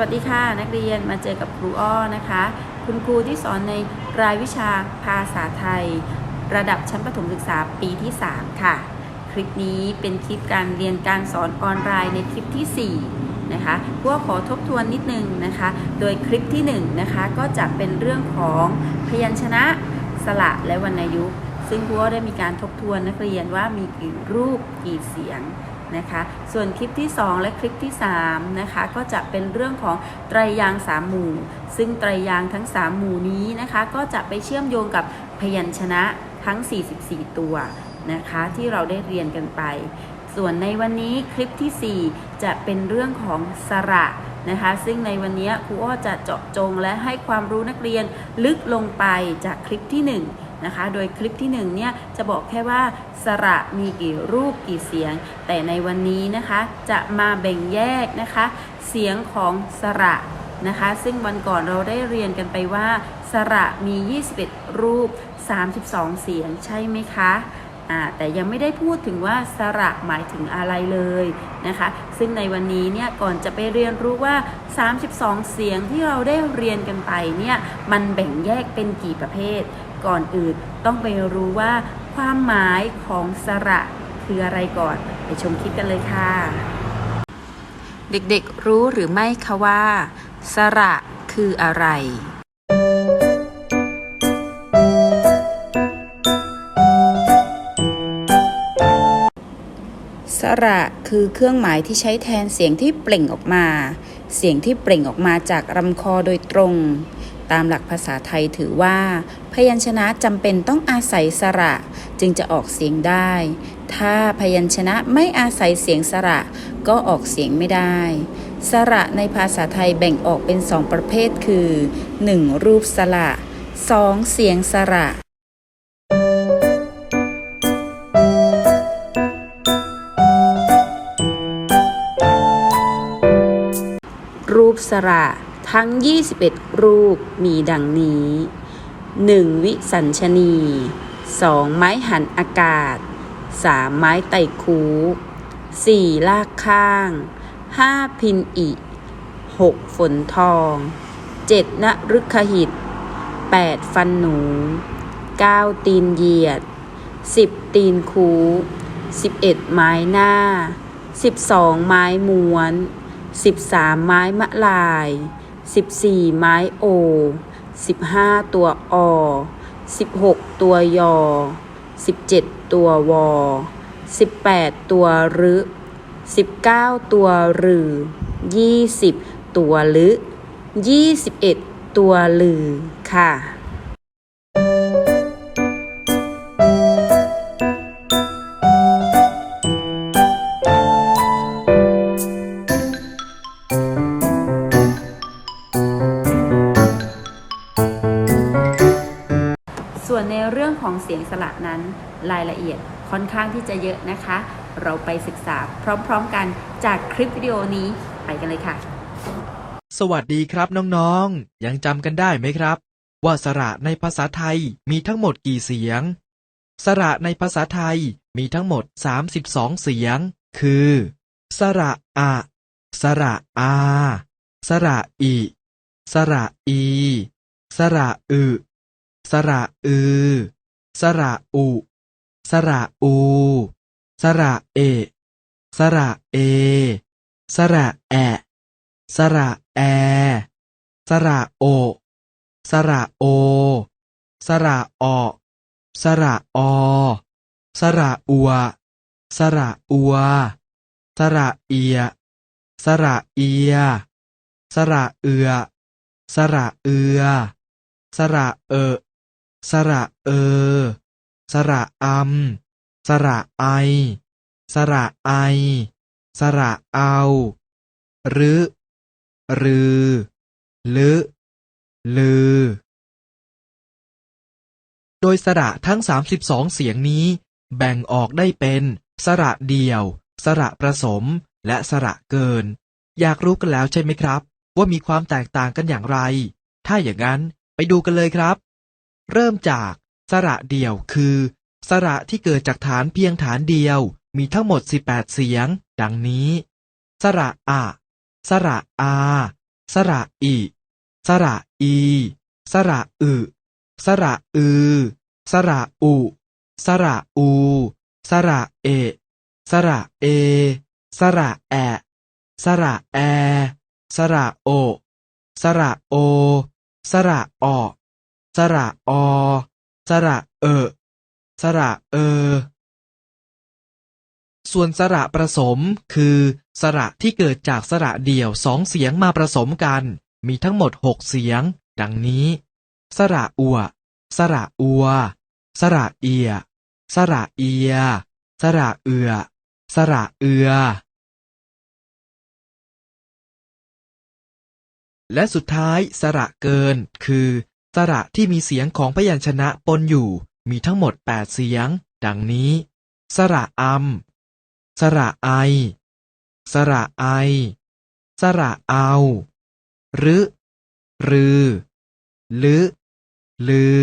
วัสดีค่ะนักเรียนมาเจอกับครูอ้อนะคะ คุณครูที่สอนในรายวิชาภาษาไทย ระดับชั้นประถมศึกษาปีที่ 3 ค่ะ คลิปนี้เป็นคลิปการเรียนการสอนออนไลน์ในคลิปทีสี่4 นะคะพวกขอทบทวนนิดนึงนะคะ โดยคลิปที่1นงนะคะก็จะเป็นเรื่องของพยัญชนะสระและวรรณยุกต์ซึ่งครูได้มีการทบทวนนักเรียนว่ามีกี่รูปกี่เสียง นะคะ ส่วนคลิปที่ 2 และคลิปที่3นะคะก็จะเป็นเรื่องของไตรยางสามหมู่ ซึ่งไตรยางทั้ง 3 หมู่นี้นะคะก็จะไปเชื่อมโยงกับพยัญชนะทั้ง 44 ตัวนะคะที่เราได้เรียนกันไป ส่วนในวันนี้คลิปทีสี่4 จะเป็นเรื่องของสระนะคะซึ่งในวันนี้ครูอ้อจะเจาะจงและให้ความรู้นักเรียนลึกลงไปจากคลิปที่ 1 นะคะ โดยคลิปที่1เนี่ยจะบอกแค่ว่าสระมีกี่รูปกี่เสียง แต่ในวันนี้นะคะจะมาแบ่งแยกนะคะ เสียงของสระนะคะ ซึ่งวันก่อนเราได้เรียนกันไปว่า สระมี 21 รูป 32 เสียงใช่ไหมคะแต่ยังไม่ได้พูดถึงว่าสระหมายถึงอะไรเลยนะคะ ซึ่งในวันนี้เนี่ยก่อนจะไปเรียนรู้ว่า 32 เสียงที่เราได้เรียนกันไปเนี่ยมันแบ่งแยกเป็นกี่ประเภท ก่อนอื่น ต้องไปรู้ว่าความหมายของสระคืออะไรก่อน ไปชมคลิปกันเลยค่ะ เด็กๆรู้หรือไม่คะว่า สระคืออะไรสระคือเครื่องหมายที่ใช้แทนเสียงที่เปล่งออกมา เสียงที่เปล่งออกมาจากลำคอโดยตรง ตามหลักภาษาไทยถือว่า พยัญชนะจำเป็นต้องอาศัยสระ จึงจะออกเสียงได้ ถ้าพยัญชนะไม่อาศัยเสียงสระ ก็ออกเสียงไม่ได้ สระในภาษาไทยแบ่งออกเป็นสองประเภทคือ 1. รูปสระ 2. เสียงสระรูปสระ ทั้ง 21 รูปมีดังนี้ 1. วิสัญชนี 2. ไม้หันอากาศ 3. ไม้ไต่คู 4. ลากข้าง 5. พินอิ 6. ฝนทอง 7. นฤคหิต 8. ฟันหนู 9. ตีนเหยียด 10. ตีนคู 11. ไม้หน้า 12. ไม้ม้วน13ไม้มะลาย 14 ไม้โอ 15 ตัวอ 16 ตัวยอ 17 ตัววอ 18 ตัวรึ 19 ตัวรือ 20 ตัวลึ 21 ตัวลือค่ะ ของเสียงสระนั้นรายละเอียดค่อนข้างที่จะเยอะนะคะ เราไปศึกษาพร้อมๆกันจากคลิปวิดีโอนี้ไปกันเลยค่ะ สวัสดีครับน้องๆ ยังจำกันได้ไหมครับ ว่าสระในภาษาไทยมีทั้งหมดกี่เสียง สระในภาษาไทยมีทั้งหมด 32 เสียง คือ สระอะ สระอา สระอิ สระอี สระอึ สระอือ สระอุ สระอู สระเอ สระเอ สระแอ สระแอ สระโอ สระโอ สระออสระออ สระอัว สระอัว สระเอีย สระเอีย สระเอือ สระเอือ สระเออ สระเออ สระอัม สระไอ สระไอ สระเอาหรือรือลึลือ โดยสระทั้ง 32 เสียงนี้ แบ่งออกได้เป็น สระเดี่ยว สระประสม และสระเกิน อยากรู้กันแล้วใช่ไหมครับ ว่ามีความแตกต่างกันอย่างไร ถ้าอย่างนั้นไปดูกันเลยครับ เริ่มจาก สระเดี่ยวคือ สระที่เกิดจากฐานเพียงฐานเดียว มีทั้งหมด 18 เสียง ดังนี้ สระอะ สระอา สระอิ สระอี สระอึ สระอือ สระอุ สระอู สระเอ สระเอ สระแอ สระแอ สระโอ สระโอ สระออ สระอ สระเออ สระเออ ส่วนสระประสมคือ สระที่เกิดจากสระเดี่ยวสองเสียงมาผสมกัน มีทั้งหมดหกเสียง ดังนี้ สระอัว สระอัว สระเอีย สระเอีย สระเอือ สระเอือและสุดท้ายสระเกิน คือ สระที่มีเสียงของพยัญชนะปนอยู่ มีทั้งหมดแปดเสียง ดังนี้ สระอัม สระไอ สระไอ สระเอาหรือ รือลึลือ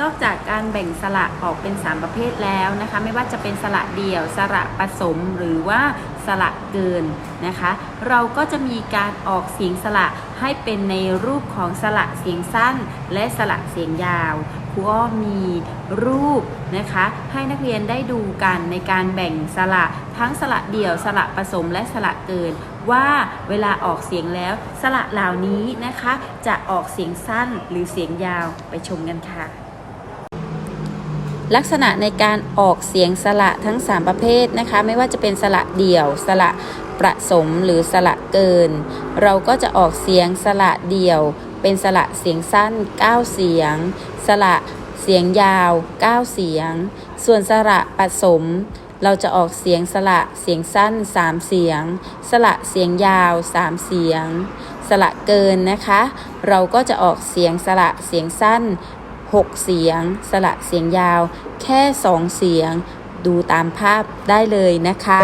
นอกจากการแบ่งสระออกเป็น 3 ประเภทแล้วนะคะ ไม่ว่าจะเป็นสระเดี่ยวสระผสมหรือว่าสระเกินนะคะ เราก็จะมีการออกเสียงสระให้เป็นในรูปของสระเสียงสั้น และสระเสียงยาวครูอ้อมีรูปนะคะ ให้นักเรียนได้ดูกันในการแบ่งสระทั้งสระเดี่ยวสระผสมและสระเกิน ว่าเวลาออกเสียงแล้วสระเหล่านี้นะคะ จะออกเสียงสั้นหรือเสียงยาวไปชมกันค่ะ ลักษณะในการออกเสียงสระทั้ง 3 ประเภทนะคะ ไม่ว่าจะเป็นสระเดี่ยว สระประสมหรือสระเกิน เราก็จะออกเสียงสระเดี่ยว เป็นสระเสียงสั้น 9 เสียง สระเสียงยาว 9 เสียง ส่วนสระผสมเราจะออกเสียงสระเสียงสั้น 3 เสียง สระเสียงยาว 3 เสียง สระเกินนะคะ เราก็จะออกเสียงสระเสียงสั้น 6 เสียงสระเสียงยาว แค่ 2 เสียง ดูตามภาพได้เลยนะคะ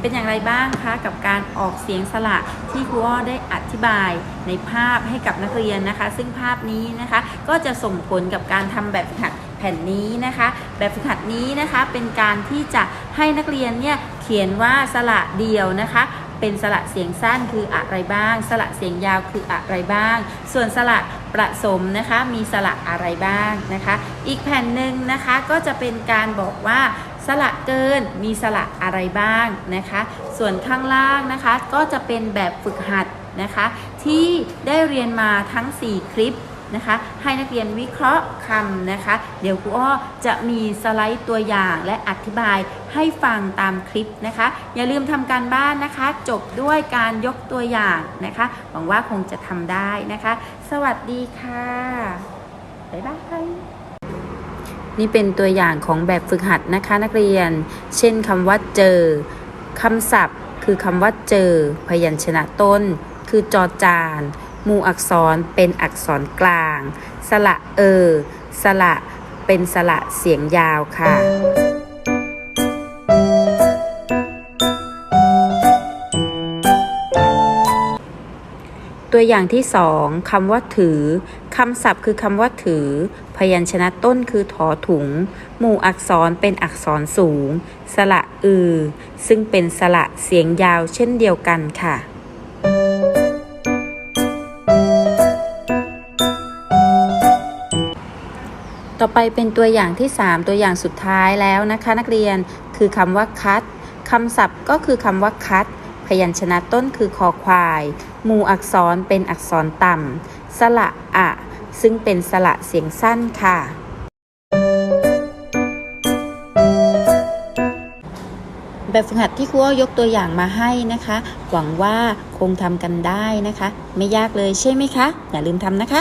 เป็นอย่างไรบ้างคะกับการออกเสียงสระที่ครูอ้อได้อธิบายในภาพให้กับนักเรียนนะคะ ซึ่งภาพนี้นะคะก็จะส่งผลกับการทำแบบฝึกหัดแผ่นนี้นะคะ แบบฝึกหัดนี้นะคะเป็นการที่จะให้นักเรียนเนี่ยเขียนว่าสระเดียวนะคะ เป็นสระเสียงสั้นคืออะไรบ้าง สระเสียงยาวคืออะไรบ้าง ส่วนสระประสมนะคะมีสระอะไรบ้างนะคะ อีกแผ่นหนึ่งนะคะก็จะเป็นการบอกว่าสระเกินมีสระอะไรบ้างนะคะ ส่วนข้างล่างนะคะก็จะเป็นแบบฝึกหัดนะคะ ที่ได้เรียนมาทั้ง 4 คลิป นะคะ ให้นักเรียนวิเคราะห์คำนะคะ เดี๋ยวครูอ้อจะมีสไลด์ตัวอย่างและอธิบายให้ฟังตามคลิปนะคะ อย่าลืมทำการบ้านนะคะ จบด้วยการยกตัวอย่างนะคะ หวังว่าคงจะทำได้นะคะ สวัสดีค่ะบ๊ายบายนี่เป็นตัวอย่างของแบบฝึกหัดนะคะนักเรียน เช่นคำว่าเจอ คำศัพท์ คือคำว่าเจอ พยัญชนะต้น คือจอจาน มู่อักษรเป็นอักษรกลาง สระเออ สระเป็นสระเสียงยาวค่ะตัวอย่างที่สองคำว่าถือคำศัพท์คือคำว่าถือ พยัญชนะต้นคือถอถุง หมู่อักษรเป็นอักษรสูง สระอือ ซึ่งเป็นสระเสียงยาวเช่นเดียวกันค่ะ อไปเป็นตัวอย่างที่ 3 ตัวอย่างสุดท้ายแล้วนะคะ นักเรียนคือคำว่าคัดคำศัพท์ก็คือคำว่าคัด พยัญชนะต้นคือคอควาย หมู่อักษรเป็นอักษรต่ำสระอะ ซึ่งเป็นสระเสียงสั้นค่ะ แบบฝึกหัดที่ครูยกตัวอย่างมาให้นะคะ หวังว่าคงทำกันได้นะคะ ไม่ยากเลยใช่ไหมคะ อย่าลืมทำนะคะ